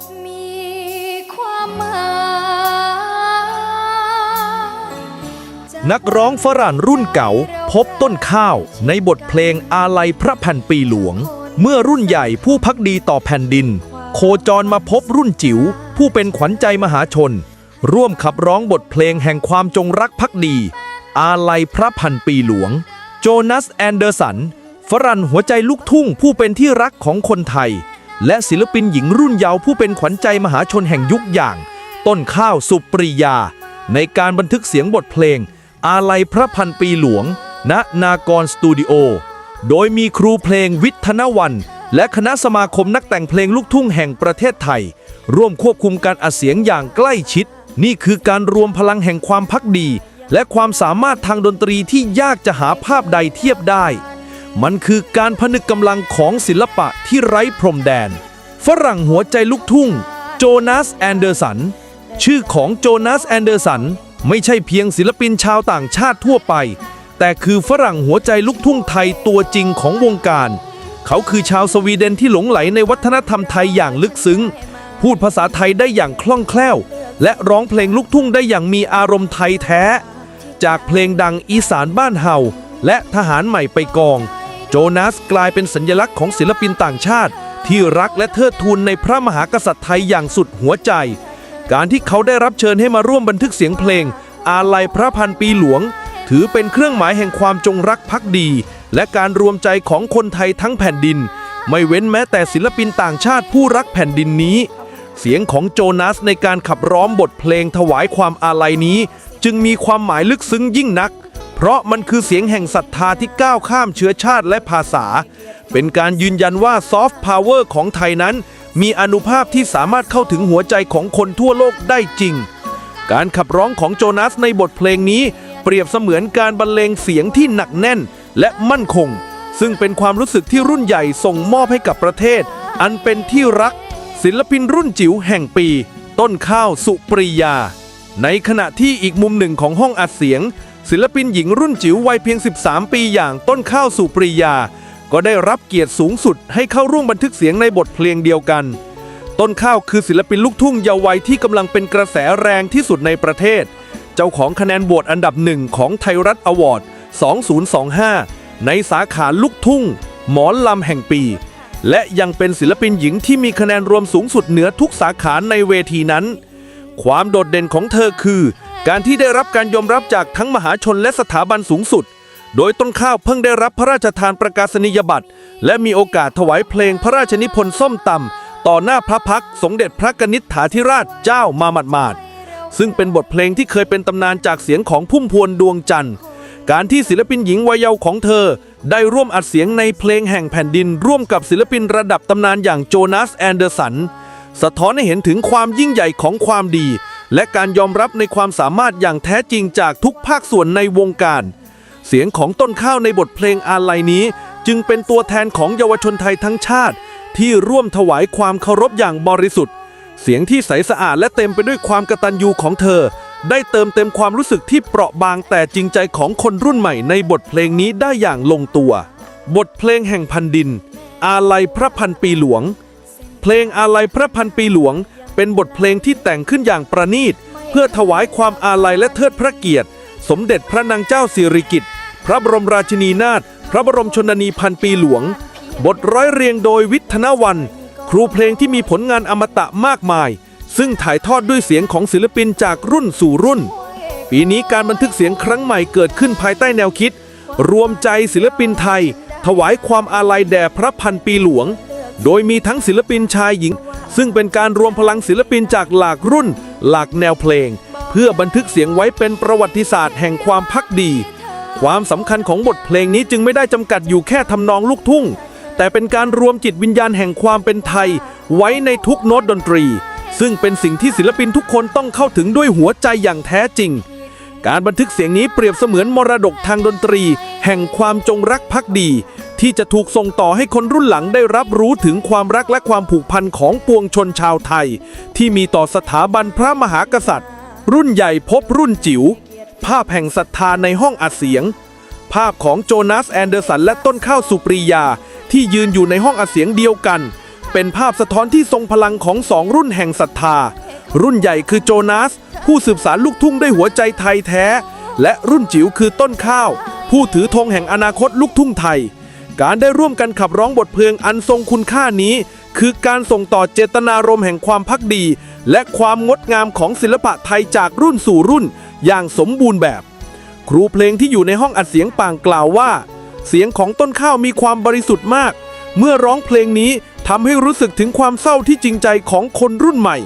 กมีความหมายนักร้องฝรั่งรุ่นเก่า พบต้นข้าวในบทเพลงอาลัยพระแผ่นปีหลวง เมื่อรุ่นใหญ่ผู้พักดีต่อแผ่นดิน โคจรมาพบรุ่นจิ๋วผู้เป็นขวัญใจมหาชน ร่วมขับร้องบทเพลงแห่งความจงรักภักดี อาลัยพระพันปีหลวง โจนัสแอนเดอร์สัน ฝรั่งหัวใจลูกทุ่งผู้เป็นที่รักของคนไทย และศิลปินหญิงรุ่นเยาว์ผู้เป็นขวัญใจมหาชนแห่งยุคอย่าง ต้นข้าวสุปรียา ในการบันทึกเสียงบทเพลง อาลัยพระพันปีหลวง ณนากรสตูดิโอ โดยมีครูเพลงวิทนวัน และคณะสมาคมนักแต่งเพลงลูกทุ่งแห่งประเทศไทย ร่วมควบคุมการอัดเสียงอย่างใกล้ชิด นี่คือการรวมพลังแห่งความพักดี และความสามารถทางดนตรีที่ยากจะหาภาพใดเทียบได้ มันคือการผนึกกำลังของศิลปะที่ไร้พรมแดน ฝรั่งหัวใจลูกทุ่ง โจนาสแอนเดอร์สัน ชื่อของโจนาสแอนเดอร์สัน ไม่ใช่เพียงศิลปินชาวต่างชาติทั่วไป แต่คือฝรั่งหัวใจลูกทุ่งไทยตัวจริงของวงการ เขาคือชาวสวีเดนที่หลงไหลในวัฒนธรรมไทยอย่างลึกซึ้ง พูดภาษาไทยได้อย่างคล่องแคล่ว และร้องเพลงลูกทุ่งได้อย่างมีอารมณ์ไทยแท้ จากเพลงดังอีสานบ้านเฮาและทหารใหม่ไปกอง โจนาสกลายเป็นสัญลักษณ์ของศิลปินต่างชาติ ที่รักและเทิดทูนในพระมหากษัตริย์ไทยอย่างสุดหัวใจ การที่เขาได้รับเชิญให้มาร่วมบันทึกเสียงเพลง อาลัยพระพันปีหลวง ถือเป็นเครื่องหมายแห่งความจงรักภักดี และการรวมใจของคนไทยทั้งแผ่นดิน ไม่เว้นแม้แต่ศิลปินต่างชาติผู้รักแผ่นดินนี้ เสียงของโจนาสในการขับร้องบทเพลงถวายความอาลัยนี้ จึงมีความหมายลึกซึ้งยิ่งนัก เพราะมันคือเสียงแห่งศรัทธาที่ก้าวข้ามเชื้อชาติและภาษา เป็นการยืนยันว่าซอฟต์พาวเวอร์ของไทยนั้น มีอนุภาพที่สามารถเข้าถึงหัวใจของคนทั่วโลกได้จริง การขับร้องของโจนาสในบทเพลงนี้ เปรียบเสมือนการบรรเลงเสียงที่หนักแน่นและมั่นคง ซึ่งเป็นความรู้สึกที่รุ่นใหญ่ส่งมอบให้กับประเทศ อันเป็นที่รัก ศิลปินรุ่นจิ๋วแห่งปี ต้นข้าวสุปรียา ในขณะที่อีกมุมหนึ่งของห้องอัดเสียง ศิลปินหญิงรุ่นจิ๋ววัยเพียง 13 ปีอย่างต้นข้าวสุปรียา ก็ได้รับเกียรติสูงสุดให้เข้าร่วมบันทึกเสียงในบทเพลงเดียวกัน ต้นข้าวคือศิลปินลูกทุ่งเยาว์วัยที่กำลังเป็นกระแสแรงที่สุดในประเทศ เจ้าของคะแนนโหวตอันดับหนึ่งของไทยรัฐอวอร์ด 2025 ในสาขาลูกทุ่ง หมอนลำแห่งปี และยังเป็นศิลปินหญิงที่มีคะแนนรวมสูงสุดเหนือทุกสาขาในเวทีนั้น ความโดดเด่นของเธอคือ การที่ได้รับการยอมรับจากทั้งมหาชนและสถาบันสูงสุด โดยต้นข้าวเพิ่งได้รับพระราชทานประกาศนียบัตร และมีโอกาสถวายเพลงพระราชนิพนธ์ส้มตำต่อหน้าพระพักสมเด็จพระกนิษฐาธิราชเจ้ามาหมาดๆซึ่งเป็นบทเพลงที่เคยเป็นตำนานจากเสียงของพุ่มพวงดวงจันทร์ การที่ศิลปินหญิงวัยเยาว์ของเธอ ได้ร่วมอัดเสียงในเพลงแห่งแผ่นดิน ร่วมกับศิลปินระดับตำนานอย่างโจนาสแอนเดอร์สัน สะท้อนให้เห็นถึงความยิ่งใหญ่ของความดี และการยอมรับในความสามารถอย่างแท้จริงจากทุกภาคส่วนในวงการ เสียงของต้นข้าวในบทเพลงอาลัยนี้ จึงเป็นตัวแทนของเยาวชนไทยทั้งชาติ ที่ร่วมถวายความเคารพอย่างบริสุทธิ์ เสียงที่ใสสะอาดและเต็มไปด้วยความกตัญญูของเธอ ได้เติมเต็มความรู้สึกที่เปราะบางแต่จริงใจของคนรุ่นใหม่ในบทเพลงนี้ได้อย่างลงตัว บทเพลงแห่งพันดิน อาลัยพระพันปีหลวง เพลงอาลัยพระพันปีหลวง เป็นบทเพลงที่แต่งขึ้นอย่างประณีต เพื่อถวายความอาลัยและเทิดพระเกียรติ สมเด็จพระนางเจ้าสิริกิติ์พระบรมราชินีนาถพระบรมชนนีพันปีหลวง บทร้อยเรียงโดยวิทธนวัน ครูเพลงที่มีผลงานอมตะมากมาย ซึ่งถ่ายทอดด้วยเสียงของศิลปินจากรุ่นสู่รุ่น ปีนี้การบันทึกเสียงครั้งใหม่เกิดขึ้นภายใต้แนวคิด รวมใจศิลปินไทย ถวายความอาลัยแด่พระพันปีหลวง โดยมีทั้งศิลปินชายหญิง ซึ่งเป็นการรวมพลังศิลปินจากหลากรุ่น หลากแนวเพลง เพื่อบันทึกเสียงไว้เป็นประวัติศาสตร์แห่งความพักดี ความสำคัญของบทเพลงนี้จึงไม่ได้จำกัดอยู่แค่ทำนองลูกทุ่ง แต่เป็นการรวมจิตวิญญาณแห่งความเป็นไทย ไว้ในทุกโน้ตดนตรี ซึ่งเป็นสิ่งที่ศิลปินทุกคนต้องเข้าถึงด้วยหัวใจอย่างแท้จริง การบันทึกเสียงนี้เปรียบเสมือนมรดกทางดนตรี แห่งความจงรักภักดี ที่จะถูกส่งต่อให้คนรุ่นหลังได้รับรู้ถึงความรักและความผูกพันของปวงชนชาวไทย ที่มีต่อสถาบันพระมหากษัตริย์ รุ่นใหญ่พบรุ่นจิ๋วภาพแห่งศรัทธาในห้องอัดเสียง ภาพของโจนาสแอนเดอร์สันและต้นข้าวสุปรียา ที่ยืนอยู่ในห้องอัดเสียงเดียวกัน เป็นภาพสะท้อนที่ทรงพลังของสองรุ่นแห่งศรัทธา รุ่นใหญ่คือโจนาส ผู้สืบสารลูกทุ่งด้วยหัวใจไทยแท้ และรุ่นจิ๋วคือต้นข้าว ผู้ถือธงแห่งอนาคตลูกทุ่งไทย การได้ร่วมกันขับร้องบทเพลงอันทรงคุณค่านี้ คือการส่งต่อเจตนารมณ์แห่งความพักดี และความงดงามของศิลปะไทยจากรุ่นสู่รุ่น อย่างสมบูรณ์แบบ ครูเพลงที่อยู่ในห้องอัดเสียงป่างกล่าวว่า เสียงของต้นข้าวมีความบริสุทธิ์มาก เมื่อร้องเพลงนี้ทำให้รู้สึกถึงความเศร้าที่จริงใจของคนรุ่นใหม่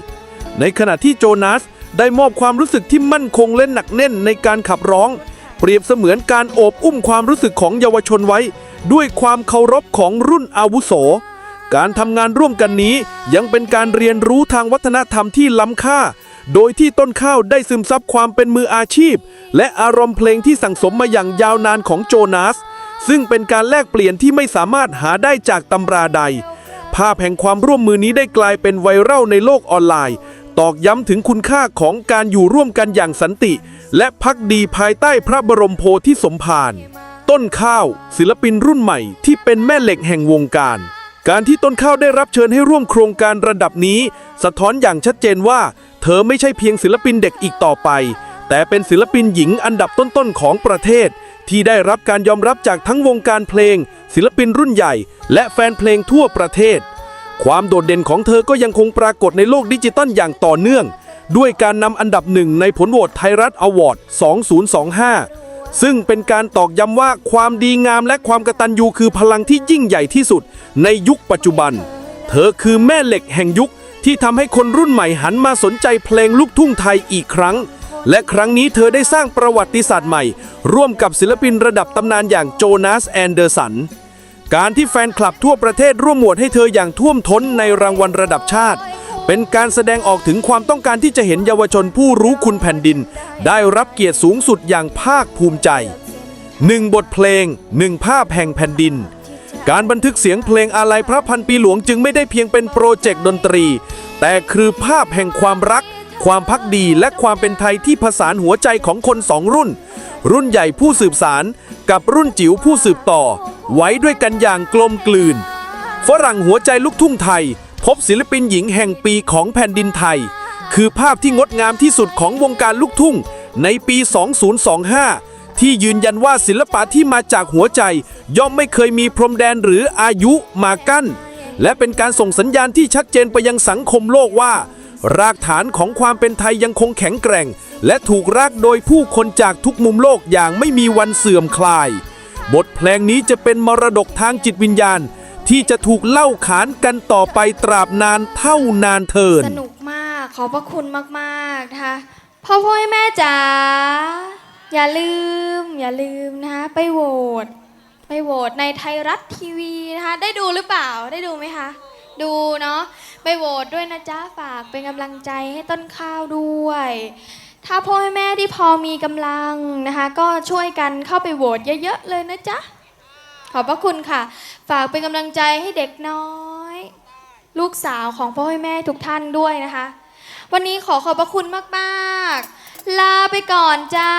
ในขณะที่โจนาสได้มอบความรู้สึกที่มั่นคงและหนักแน่นในการขับร้อง เปรียบเสมือนการโอบอุ้มความรู้สึกของเยาวชนไว้ ด้วยความเคารพของรุ่นอาวุโส การทำงานร่วมกันนี้ยังเป็นการเรียนรู้ทางวัฒนธรรมที่ล้ำค่า โดยที่ต้นข้าวได้ซึมซับความเป็นมืออาชีพ และอารมณ์เพลงที่สั่งสมมาอย่างยาวนานของโจนาส ซึ่งเป็นการแลกเปลี่ยนที่ไม่สามารถหาได้จากตำราใด ภาพแห่งความร่วมมือนี้ได้กลายเป็นไวรัลในโลกออนไลน์ ตอกย้ำถึงคุณค่าของการอยู่ร่วมกันอย่างสันติ และพักดีภายใต้พระบรมโพธิสมภาร ต้นข้าว ศิลปินรุ่นใหม่ที่เป็นแม่เหล็กแห่งวงการ การที่ต้นข้าวได้รับเชิญให้ร่วมโครงการระดับนี้ สะท้อนอย่างชัดเจนว่า เธอไม่ใช่เพียงศิลปินเด็กอีกต่อไป แต่เป็นศิลปินหญิงอันดับต้นๆของประเทศ ที่ได้รับการยอมรับจากทั้งวงการเพลง ศิลปินรุ่นใหญ่ และแฟนเพลงทั่วประเทศ ความโดดเด่นของเธอก็ยังคงปรากฏในโลกดิจิตอลอย่างต่อเนื่อง ด้วยการนำอันดับหนึ่งในผลโหวตไทยรัฐอวอร์ด 2025 ซึ่งเป็นการตอกย้ำว่าความดีงามและความกตัญญูคือพลังที่ยิ่งใหญ่ที่สุดในยุคปัจจุบัน เธอคือแม่เหล็กแห่งยุคที่ทำให้คนรุ่นใหม่หันมาสนใจเพลงลูกทุ่งไทยอีกครั้ง และครั้งนี้เธอได้สร้างประวัติศาสตร์ใหม่ ร่วมกับศิลปินระดับตำนานอย่างโจนาสแอนเดอร์สัน การที่แฟนคลับทั่วประเทศร่วมโหวตให้เธออย่างท่วมท้นในรางวัลระดับชาติ เป็นการแสดงออกถึงความต้องการที่จะเห็นเยาวชนผู้รู้คุณแผ่นดิน ได้รับเกียรติสูงสุดอย่างภาคภูมิใจหนึ่งบทเพลงหนึ่งภาพแห่งแผ่นดิน การบันทึกเสียงเพลงอาลัยพระพันปีหลวงจึงไม่ได้เพียงเป็นโปรเจกต์ดนตรี แต่คือภาพแห่งความรัก ความพักดีและความเป็นไทยที่ผสานหัวใจของคนสองรุ่น รุ่นใหญ่ผู้สืบสารกับรุ่นจิ๋วผู้สืบต่อ ไว้ด้วยกันอย่างกลมกลืน ฝรั่งหัวใจลูกทุ่งไทย พบศิลปินหญิงแห่งปีของแผ่นดินไทย คือภาพที่งดงามที่สุดของวงการลูกทุ่ง ในปี 2025 ที่ยืนยันว่าศิลปะที่มาจากหัวใจ ย่อมไม่เคยมีพรมแดนหรืออายุมากั้น และเป็นการส่งสัญญาณที่ชัดเจนไปยังสังคมโลกว่า รากฐานของความเป็นไทยยังคงแข็งแกร่ง และถูกรักโดยผู้คนจากทุกมุมโลกอย่างไม่มีวันเสื่อมคลาย บทเพลงนี้จะเป็นมรดกทางจิตวิญญาณ ที่จะถูกเล่าขานกันต่อไปตราบนานเท่านานเทิน สนุกมากขอบพระคุณมากๆนะคะพ่อพ่อแม่จ๋าอย่าลืม อย่าลืมนะคะไปโหวตไปโหวตในไทยรัฐทีวีนะคะได้ดูหรือเปล่าได้ดูไหมคะดูเนาะไปโหวตด้วยนะจ๊ะฝากเป็นกำลังใจให้ต้นข้าวด้วย ถ้าพ่อแม่ที่พอมีกำลังนะคะ ก็ช่วยกันเข้าไปโหวตเยอะๆเลยนะจ๊ะ ขอบพระคุณค่ะ ฝากเป็นกำลังใจให้เด็กน้อย ลูกสาวของพ่อแม่ทุกท่านด้วยนะคะ วันนี้ขอขอบพระคุณมาก ๆ ลาไปก่อนจ้า